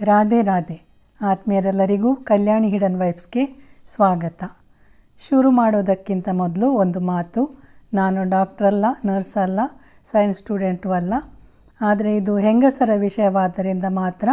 ರಾಧೆ ರಾಧೆ. ಆತ್ಮೀಯರೆಲ್ಲರಿಗೂ ಕಲ್ಯಾಣಿ ಹಿಡನ್ ವೈಬ್ಸ್ಗೆ ಸ್ವಾಗತ. ಶುರು ಮಾಡೋದಕ್ಕಿಂತ ಮೊದಲು ಒಂದು ಮಾತು. ನಾನು ಡಾಕ್ಟರ್ ಅಲ್ಲ, ನರ್ಸ್ ಅಲ್ಲ, ಸೈನ್ಸ್ ಸ್ಟೂಡೆಂಟು ಅಲ್ಲ. ಆದರೆ ಇದು ಹೆಂಗಸರ ವಿಷಯವಾದ್ದರಿಂದ ಮಾತ್ರ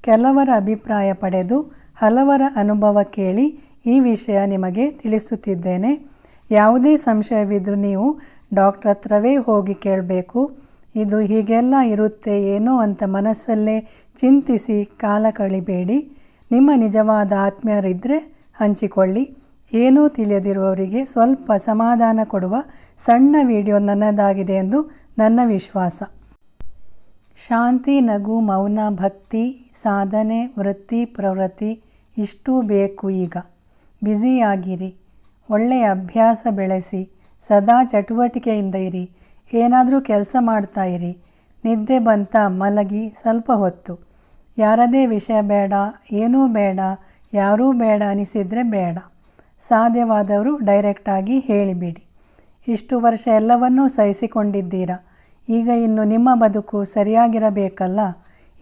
ಕೆಲವರ ಅಭಿಪ್ರಾಯ ಪಡೆದು ಹಲವರ ಅನುಭವ ಕೇಳಿ ಈ ವಿಷಯ ನಿಮಗೆ ತಿಳಿಸುತ್ತಿದ್ದೇನೆ. ಯಾವುದೇ ಸಂಶಯವಿದ್ದರೂ ನೀವು ಡಾಕ್ಟ್ರ್ ಹತ್ರವೇ ಹೋಗಿ ಕೇಳಬೇಕು. ಇದು ಹೀಗೆಲ್ಲ ಇರುತ್ತೆ ಏನೋ ಅಂತ ಮನಸ್ಸಲ್ಲೇ ಚಿಂತಿಸಿ ಕಾಲ ಕಳಿಬೇಡಿ. ನಿಮ್ಮ ನಿಜವಾದ ಆತ್ಮೀಯರಿದ್ದರೆ ಹಂಚಿಕೊಳ್ಳಿ. ಏನೂ ತಿಳಿಯದಿರುವವರಿಗೆ ಸ್ವಲ್ಪ ಸಮಾಧಾನ ಕೊಡುವ ಸಣ್ಣ ವಿಡಿಯೋ ನನ್ನದಾಗಿದೆ ಎಂದು ನನ್ನ ವಿಶ್ವಾಸ. ಶಾಂತಿ, ನಗು, ಮೌನ, ಭಕ್ತಿ, ಸಾಧನೆ, ವೃತ್ತಿ, ಪ್ರವೃತ್ತಿ, ಇಷ್ಟೂ ಬೇಕು ಈಗ. ಬ್ಯುಸಿಯಾಗಿರಿ. ಒಳ್ಳೆಯ ಅಭ್ಯಾಸ ಬೆಳೆಸಿ. ಸದಾ ಚಟುವಟಿಕೆಯಿಂದ ಇರಿ. ಏನಾದರೂ ಕೆಲಸ ಮಾಡ್ತಾ ಇರಿ. ನಿದ್ದೆ ಬಂತ ಮಲಗಿ ಸ್ವಲ್ಪ ಹೊತ್ತು. ಯಾರದೇ ವಿಷಯ ಬೇಡ, ಏನೂ ಬೇಡ, ಯಾರೂ ಬೇಡ ಅನಿಸಿದರೆ ಬೇಡ. ಸಾಧ್ಯವಾದವರು ಡೈರೆಕ್ಟಾಗಿ ಹೇಳಿಬಿಡಿ. ಇಷ್ಟು ವರ್ಷ ಎಲ್ಲವನ್ನೂ ಸಹಿಸಿಕೊಂಡಿದ್ದೀರಾ? ಈಗ ಇನ್ನು ನಿಮ್ಮ ಬದುಕು ಸರಿಯಾಗಿರಬೇಕಲ್ಲ?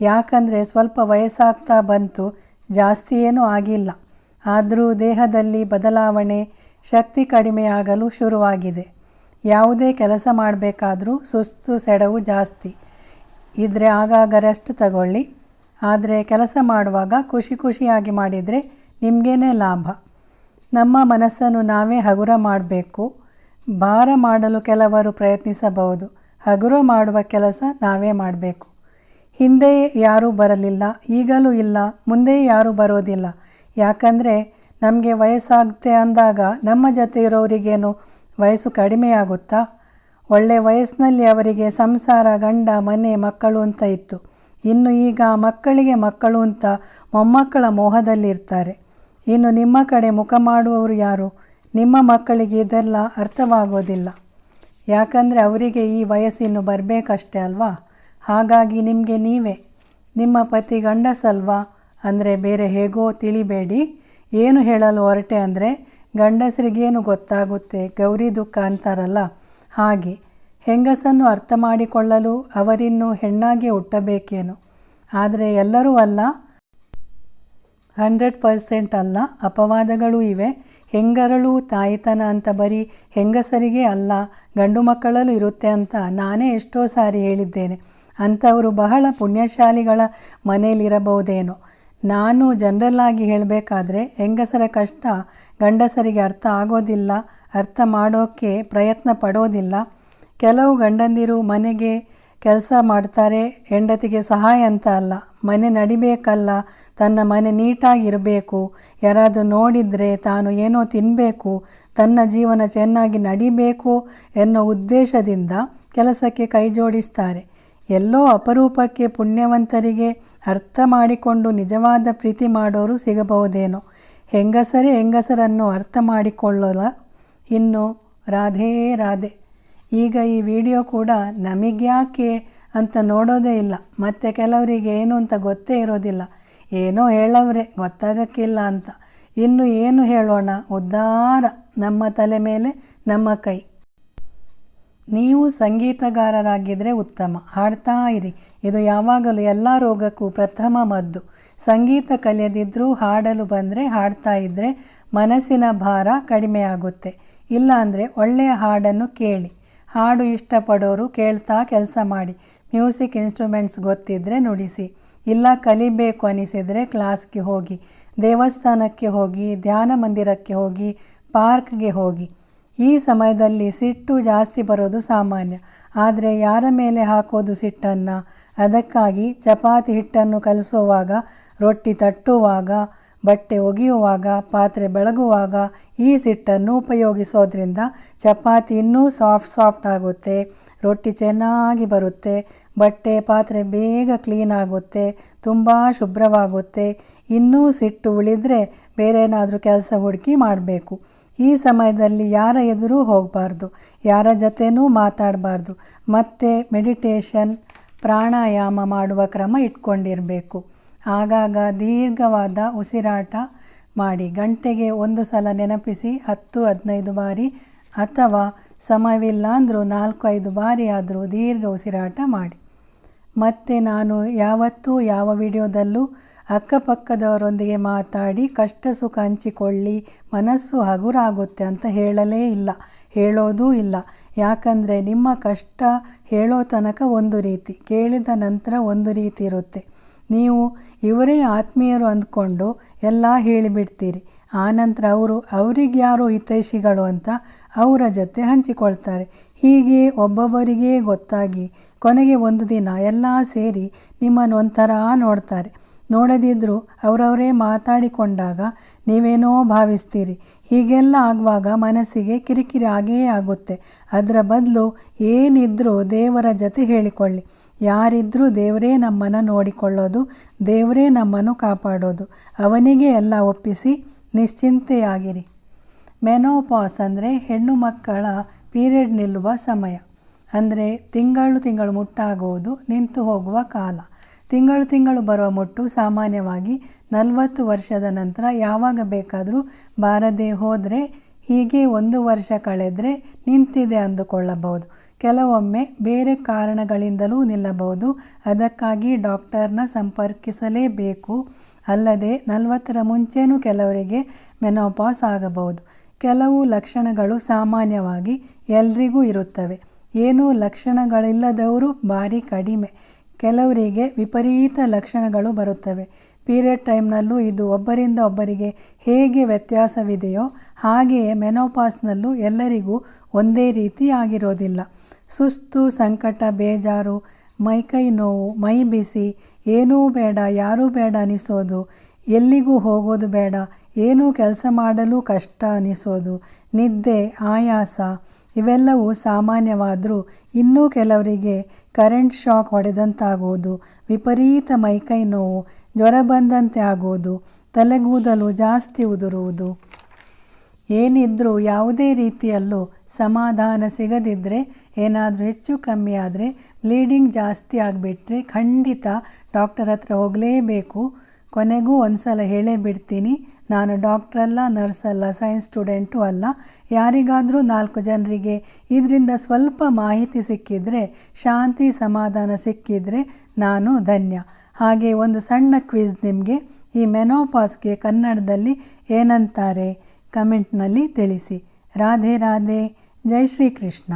ಯಾಕಂದರೆ ಸ್ವಲ್ಪ ವಯಸ್ಸಾಗ್ತಾ ಬಂತು, ಜಾಸ್ತಿ ಏನೂ ಆಗಿಲ್ಲ. ಆದರೂ ದೇಹದಲ್ಲಿ ಬದಲಾವಣೆ ಶಕ್ತಿ ಕಡಿಮೆಯಾಗಲು ಶುರುವಾಗಿದೆ. ಯಾವುದೇ ಕೆಲಸ ಮಾಡಬೇಕಾದರೂ ಸುಸ್ತು, ಸೆಡವು ಜಾಸ್ತಿ. ಇದ್ದರೆ ಆಗಾಗ ರೆಸ್ಟ್ ತಗೊಳ್ಳಿ. ಆದರೆ ಕೆಲಸ ಮಾಡುವಾಗ ಖುಷಿ ಖುಷಿಯಾಗಿ ಮಾಡಿದರೆ ನಿಮಗೇನೆ ಲಾಭ. ನಮ್ಮ ಮನಸ್ಸನ್ನು ನಾವೇ ಹಗುರ ಮಾಡಬೇಕು. ಭಾರ ಮಾಡಲು ಕೆಲವರು ಪ್ರಯತ್ನಿಸಬಹುದು. ಹಗುರ ಮಾಡುವ ಕೆಲಸ ನಾವೇ ಮಾಡಬೇಕು. ಹಿಂದೆ ಯಾರೂ ಬರಲಿಲ್ಲ, ಈಗಲೂ ಇಲ್ಲ, ಮುಂದೆ ಯಾರೂ ಬರೋದಿಲ್ಲ. ಯಾಕಂದರೆ ನಮಗೆ ವಯಸ್ಸಾಗುತ್ತೆ ಅಂದಾಗ ನಮ್ಮ ಜೊತೆ ಇರೋರಿಗೇನು ವಯಸ್ಸು ಕಡಿಮೆಯಾಗುತ್ತಾ? ಒಳ್ಳೆ ವಯಸ್ಸಿನಲ್ಲಿ ಅವರಿಗೆ ಸಂಸಾರ, ಗಂಡ, ಮನೆ, ಮಕ್ಕಳು ಅಂತ ಇತ್ತು. ಇನ್ನು ಈಗ ಮಕ್ಕಳಿಗೆ ಮಕ್ಕಳು ಅಂತ ಮೊಮ್ಮಕ್ಕಳ ಮೋಹದಲ್ಲಿರ್ತಾರೆ. ಇನ್ನು ನಿಮ್ಮ ಕಡೆ ಮುಖ ಮಾಡುವವರು ಯಾರು? ನಿಮ್ಮ ಮಕ್ಕಳಿಗೆ ಇದೆಲ್ಲ ಅರ್ಥವಾಗೋದಿಲ್ಲ. ಯಾಕಂದರೆ ಅವರಿಗೆ ಈ ವಯಸ್ಸಿನ್ನು ಬರಬೇಕಷ್ಟೇ ಅಲ್ವಾ? ಹಾಗಾಗಿ ನಿಮಗೆ ನೀವೇ. ನಿಮ್ಮ ಪತಿ ಗಂಡಸಲ್ವಾ? ಅಂದರೆ ಬೇರೆ ಹೇಗೋ ತಿಳಿಬೇಡಿ. ಏನು ಹೇಳಲು ಹೊರಟೆ ಅಂದರೆ ಗಂಡಸರಿಗೇನು ಗೊತ್ತಾಗುತ್ತೆ? ಗೌರಿ ದುಃಖ ಅಂತಾರಲ್ಲ? ಹಾಗೆ. ಹೆಂಗಸನ್ನು ಅರ್ಥ ಮಾಡಿಕೊಳ್ಳಲು ಅವರಿನ್ನು ಹೆಣ್ಣಾಗಿ ಹುಟ್ಟಬೇಕೇನು? ಆದರೆ ಎಲ್ಲರೂ ಅಲ್ಲ. ಹಂಡ್ರೆಡ್ ಪರ್ಸೆಂಟ್ ಅಲ್ಲ. ಅಪವಾದಗಳೂ ಇವೆ. ಹೆಂಗರಳು ತಾಯಿತನ ಅಂತ ಬರೀ ಹೆಂಗಸರಿಗೆ ಅಲ್ಲ. ಗಂಡು ಮಕ್ಕಳಲ್ಲೂ ಇರುತ್ತೆ ಅಂತ ನಾನೇ ಎಷ್ಟೋ ಸಾರಿ ಹೇಳಿದ್ದೇನೆ. ಅಂಥವರು ಬಹಳ ಪುಣ್ಯಶಾಲಿಗಳ ಮನೆಯಲ್ಲಿರಬಹುದೇನೋ ನಾನು ಜನರಲ್ಲಾಗಿ ಹೇಳಬೇಕಾದ್ರೆ ಹೆಂಗಸರ ಕಷ್ಟ ಗಂಡಸರಿಗೆ ಅರ್ಥ ಆಗೋದಿಲ್ಲ, ಅರ್ಥ ಮಾಡೋಕ್ಕೆ ಪ್ರಯತ್ನ ಪಡೋದಿಲ್ಲ. ಕೆಲವು ಗಂಡಂದಿರು ಮನೆಗೆ ಕೆಲಸ ಮಾಡ್ತಾರೆ, ಹೆಂಡತಿಗೆ ಸಹಾಯ ಅಂತ ಅಲ್ಲ. ಮನೆ ನಡಿಬೇಕಲ್ಲ, ತನ್ನ ಮನೆ ನೀಟಾಗಿರಬೇಕು. ಯಾರಾದರೂ ನೋಡಿದರೆ ತಾನು ಏನೋ ತಿನ್ನಬೇಕು ತನ್ನ ಜೀವನ ಚೆನ್ನಾಗಿ ನಡಿಬೇಕು ಎನ್ನೋ ಉದ್ದೇಶದಿಂದ ಕೆಲಸಕ್ಕೆ ಕೈ ಜೋಡಿಸ್ತಾರೆ. ಎಲ್ಲೋ ಅಪರೂಪಕ್ಕೆ ಪುಣ್ಯವಂತರಿಗೆ ಅರ್ಥ ಮಾಡಿಕೊಂಡು ನಿಜವಾದ ಪ್ರೀತಿ ಮಾಡೋರು ಸಿಗಬಹುದೇನೋ. ಹೆಂಗಸರೇ ಹೆಂಗಸರನ್ನು ಅರ್ಥ ಮಾಡಿಕೊಳ್ಳೋಲ್ಲ ಇನ್ನು ರಾಧೇ ರಾಧೆ. ಈಗ ಈ ವಿಡಿಯೋ ಕೂಡ ನಮಗ್ಯಾಕೆ ಅಂತ ನೋಡೋದೇ ಇಲ್ಲ. ಮತ್ತು ಕೆಲವರಿಗೆ ಏನು ಅಂತ ಗೊತ್ತೇ ಇರೋದಿಲ್ಲ. ಏನೋ ಹೇಳವ್ರೆ, ಗೊತ್ತಾಗಕ್ಕಿಲ್ಲ ಅಂತ. ಇನ್ನು ಏನು ಹೇಳೋಣ? ಉದ್ಧಾರ ನಮ್ಮ ತಲೆ ಮೇಲೆ, ನಮ್ಮ ಕೈ. ನೀವು ಸಂಗೀತಗಾರರಾಗಿದ್ದರೆ ಉತ್ತಮ. ಹಾಡ್ತಾ ಇರಿ. ಇದು ಯಾವಾಗಲೂ ಎಲ್ಲ ರೋಗಕ್ಕೂ ಪ್ರಥಮ ಮದ್ದು. ಸಂಗೀತ ಕಲಿಯದಿದ್ದರೂ ಹಾಡಲು ಬಂದರೆ ಹಾಡ್ತಾ ಇದ್ದರೆ ಮನಸ್ಸಿನ ಭಾರ ಕಡಿಮೆಯಾಗುತ್ತೆ ಇಲ್ಲಾಂದರೆ ಒಳ್ಳೆಯ ಹಾಡನ್ನು ಕೇಳಿ. ಹಾಡು ಇಷ್ಟಪಡೋರು ಕೇಳ್ತಾ ಕೆಲಸ ಮಾಡಿ. ಮ್ಯೂಸಿಕ್ ಇನ್ಸ್ಟ್ರೂಮೆಂಟ್ಸ್ ಗೊತ್ತಿದ್ದರೆ ನುಡಿಸಿ. ಇಲ್ಲ ಕಲಿಬೇಕು ಅನಿಸಿದರೆ ಕ್ಲಾಸ್ಗೆ ಹೋಗಿ. ದೇವಸ್ಥಾನಕ್ಕೆ ಹೋಗಿ, ಧ್ಯಾನ ಮಂದಿರಕ್ಕೆ ಹೋಗಿ, ಪಾರ್ಕ್ಗೆ ಹೋಗಿ. ಈ ಸಮಯದಲ್ಲಿ ಸಿಟ್ಟು ಜಾಸ್ತಿ ಬರೋದು ಸಾಮಾನ್ಯ. ಆದರೆ ಯಾರ ಮೇಲೆ ಹಾಕೋದು ಸಿಟ್ಟನ್ನು? ಅದಕ್ಕಾಗಿ ಚಪಾತಿ ಹಿಟ್ಟನ್ನು ಕಲಿಸುವಾಗ, ರೊಟ್ಟಿ ತಟ್ಟುವಾಗ, ಬಟ್ಟೆ ಒಗೆಯುವಾಗ, ಪಾತ್ರೆ ಬೆಳಗುವಾಗ ಈ ಸಿಟ್ಟನ್ನು ಉಪಯೋಗಿಸೋದ್ರಿಂದ ಚಪಾತಿ ಇನ್ನೂ ಸಾಫ್ಟ್ ಸಾಫ್ಟ್ ಆಗುತ್ತೆ, ರೊಟ್ಟಿ ಚೆನ್ನಾಗಿ ಬರುತ್ತೆ ಬಟ್ಟೆ ಪಾತ್ರೆ ಬೇಗ ಕ್ಲೀನ್ ಆಗುತ್ತೆ, ತುಂಬ ಶುಭ್ರವಾಗುತ್ತೆ. ಇನ್ನೂ ಸಿಟ್ಟು ಉಳಿದರೆ ಬೇರೆ ಏನಾದರೂ ಕೆಲಸ ಹುಡುಕಿ ಮಾಡಬೇಕು. ಈ ಸಮಯದಲ್ಲಿ ಯಾರ ಎದುರೂ ಹೋಗಬಾರ್ದು, ಯಾರ ಜೊತೆನೂ ಮಾತಾಡಬಾರ್ದು. ಮತ್ತೆ ಮೆಡಿಟೇಷನ್ ಪ್ರಾಣಾಯಾಮ ಮಾಡುವ ಕ್ರಮ ಇಟ್ಕೊಂಡಿರಬೇಕು. ಆಗಾಗ ದೀರ್ಘವಾದ ಉಸಿರಾಟ ಮಾಡಿ, ಗಂಟೆಗೆ ಒಂದು ಸಲ ನೆನಪಿಸಿ ಹತ್ತು, ಹದಿನೈದು ಬಾರಿ ಅಥವಾ ಸಮಯವಿಲ್ಲ ಅಂದರೂ ನಾಲ್ಕು, ಐದು ಬಾರಿ ಆದರೂ ದೀರ್ಘ ಉಸಿರಾಟ ಮಾಡಿ. ಮತ್ತು ನಾನು ಯಾವತ್ತೂ ಯಾವ ವಿಡಿಯೋದಲ್ಲೂ ಅಕ್ಕಪಕ್ಕದವರೊಂದಿಗೆ ಮಾತಾಡಿ ಕಷ್ಟ ಸುಖ ಹಂಚಿಕೊಳ್ಳಿ, ಮನಸ್ಸು ಹಗುರಾಗುತ್ತೆ ಅಂತ ಹೇಳಲೇ ಇಲ್ಲ, ಹೇಳೋದೂ ಇಲ್ಲ. ಯಾಕಂದರೆ ನಿಮ್ಮ ಕಷ್ಟ ಹೇಳೋ ತನಕ ಒಂದು ರೀತಿ, ಕೇಳಿದ ನಂತರ ಒಂದು ರೀತಿ ಇರುತ್ತೆ. ನೀವು ಇವರೇ ಆತ್ಮೀಯರು ಅಂದ್ಕೊಂಡು ಎಲ್ಲ ಹೇಳಿಬಿಡ್ತೀರಿ. ಆನಂತರ ಅವರು, ಅವರಿಗೆ ಯಾರು ಹಿತೈಷಿಗಳು ಅಂತ ಅವರ ಜೊತೆ ಹಂಚಿಕೊಳ್ತಾರೆ. ಹೀಗೆ ಒಬ್ಬೊಬ್ಬರಿಗೆ ಗೊತ್ತಾಗಿ ಕೊನೆಗೆ ಒಂದು ದಿನ ಎಲ್ಲ ಸೇರಿ ನಿಮ್ಮನ್ನು ಒಂಥರ ನೋಡ್ತಾರೆ. ನೋಡದಿದ್ದರೂ ಅವರವರೇ ಮಾತಾಡಿಕೊಂಡಾಗ ನೀವೇನೋ ಭಾವಿಸ್ತೀರಿ. ಹೀಗೆಲ್ಲ ಆಗುವಾಗ ಮನಸ್ಸಿಗೆ ಕಿರಿಕಿರಿ ಆಗೇ ಆಗುತ್ತೆ. ಅದರ ಬದಲು ಏನಿದ್ರೂ ದೇವರ ಜೊತೆ ಹೇಳಿಕೊಳ್ಳಿ. ಯಾರಿದ್ದರೂ ದೇವರೇ ನಮ್ಮನ್ನು ನೋಡಿಕೊಳ್ಳೋದು, ದೇವರೇ ನಮ್ಮನ್ನು ಕಾಪಾಡೋದು. ಅವನಿಗೆ ಎಲ್ಲ ಒಪ್ಪಿಸಿ ನಿಶ್ಚಿಂತೆಯಾಗಿರಿ. ಮೆನೋಪಾಸ್ ಅಂದರೆ ಹೆಣ್ಣು ಮಕ್ಕಳ ಪೀರಿಯಡ್ ನಿಲ್ಲುವ ಸಮಯ. ಅಂದರೆ ತಿಂಗಳು ತಿಂಗಳು ಮುಟ್ಟಾಗುವುದು, ನಿಂತು ಹೋಗುವ ಕಾಲ. ತಿಂಗಳು ತಿಂಗಳು ಬರುವ ಮುಟ್ಟು ಸಾಮಾನ್ಯವಾಗಿ ನಲವತ್ತು ವರ್ಷದ ನಂತರ ಯಾವಾಗ ಬೇಕಾದರೂ ಬಾರದೇ ಹೋದರೆ, ಹೀಗೆ ಒಂದು ವರ್ಷ ಕಳೆದರೆ ನಿಂತಿದೆ ಅಂದುಕೊಳ್ಳಬಹುದು. ಕೆಲವೊಮ್ಮೆ ಬೇರೆ ಕಾರಣಗಳಿಂದಲೂ ನಿಲ್ಲಬಹುದು. ಅದಕ್ಕಾಗಿ ಡಾಕ್ಟರ್ನ ಸಂಪರ್ಕಿಸಲೇಬೇಕು. ಅಲ್ಲದೆ ನಲವತ್ತರ ಮುಂಚೆನೂ ಕೆಲವರಿಗೆ ಮೆನೋಪಾಸ್ ಆಗಬಹುದು. ಕೆಲವು ಲಕ್ಷಣಗಳು ಸಾಮಾನ್ಯವಾಗಿ ಎಲ್ರಿಗೂ ಇರುತ್ತವೆ. ಏನೂ ಲಕ್ಷಣಗಳಿಲ್ಲದವರು ಭಾರಿ ಕಡಿಮೆ. ಕೆಲವರಿಗೆ ವಿಪರೀತ ಲಕ್ಷಣಗಳು ಬರುತ್ತವೆ. ಪೀರಿಯಡ್ ಟೈಮ್ನಲ್ಲೂ ಇದು ಒಬ್ಬರಿಂದ ಒಬ್ಬರಿಗೆ ಹೇಗೆ ವ್ಯತ್ಯಾಸವಿದೆಯೋ ಹಾಗೆಯೇ ಮೆನೋಪಾಸ್ನಲ್ಲೂ ಎಲ್ಲರಿಗೂ ಒಂದೇ ರೀತಿ ಆಗಿರೋದಿಲ್ಲ. ಸುಸ್ತು, ಸಂಕಟ, ಬೇಜಾರು, ಮೈಕೈ ನೋವು, ಮೈ ಬಿಸಿ, ಏನೂ ಬೇಡ, ಯಾರೂ ಬೇಡ ಅನಿಸೋದು, ಎಲ್ಲಿಗೂ ಹೋಗೋದು ಬೇಡ, ಏನೂ ಕೆಲಸ ಮಾಡಲು ಕಷ್ಟ ಅನಿಸೋದು, ನಿದ್ದೆ, ಆಯಾಸ ಇವೆಲ್ಲವೂ ಸಾಮಾನ್ಯವಾದರೂ ಇನ್ನೂ ಕೆಲವರಿಗೆ ಕರೆಂಟ್ ಶಾಕ್ ಹೊಡೆದಂತಾಗುವುದು. ವಿಪರೀತ ಮೈಕೈ ನೋವು, ಜ್ವರ ಬಂದಂತೆ ಆಗುವುದು, ತಲೆಗೂದಲು ಜಾಸ್ತಿ ಉದುರುವುದು. ಏನಿದ್ರೂ ಯಾವುದೇ ರೀತಿಯಲ್ಲೂ ಸಮಾಧಾನ ಸಿಗದಿದ್ದರೆ ಏನಾದರೂ ಹೆಚ್ಚು ಕಮ್ಮಿ ಆದರೆ ಬ್ಲೀಡಿಂಗ್ ಜಾಸ್ತಿ ಆಗಿಬಿಟ್ರೆ ಖಂಡಿತ ಡಾಕ್ಟರ್ ಹತ್ರ ಹೋಗಲೇಬೇಕು. ಕೊನೆಗೂ ಒಂದು ಸಲ ಹೇಳೇ ಬಿಡ್ತೀನಿ. ನಾನು ಡಾಕ್ಟ್ರಲ್ಲ, ನರ್ಸಲ್ಲ, ಸೈನ್ಸ್ ಸ್ಟೂಡೆಂಟು ಅಲ್ಲ. ಯಾರಿಗಾದರೂ ನಾಲ್ಕು ಜನರಿಗೆ ಇದರಿಂದ ಸ್ವಲ್ಪ ಮಾಹಿತಿ ಸಿಕ್ಕಿದರೆ, ಶಾಂತಿ ಸಮಾಧಾನ ಸಿಕ್ಕಿದರೆ ನಾನು ಧನ್ಯ. ಹಾಗೆ ಒಂದು ಸಣ್ಣ ಕ್ವಿಜ್ ನಿಮಗೆ. ಈ ಮೆನೋಪಾಸ್ಗೆ ಕನ್ನಡದಲ್ಲಿ ಏನಂತಾರೆ? ಕಮೆಂಟ್ನಲ್ಲಿ ತಿಳಿಸಿ. ರಾಧೆ ರಾಧೆ. ಜೈ ಶ್ರೀಕೃಷ್ಣ.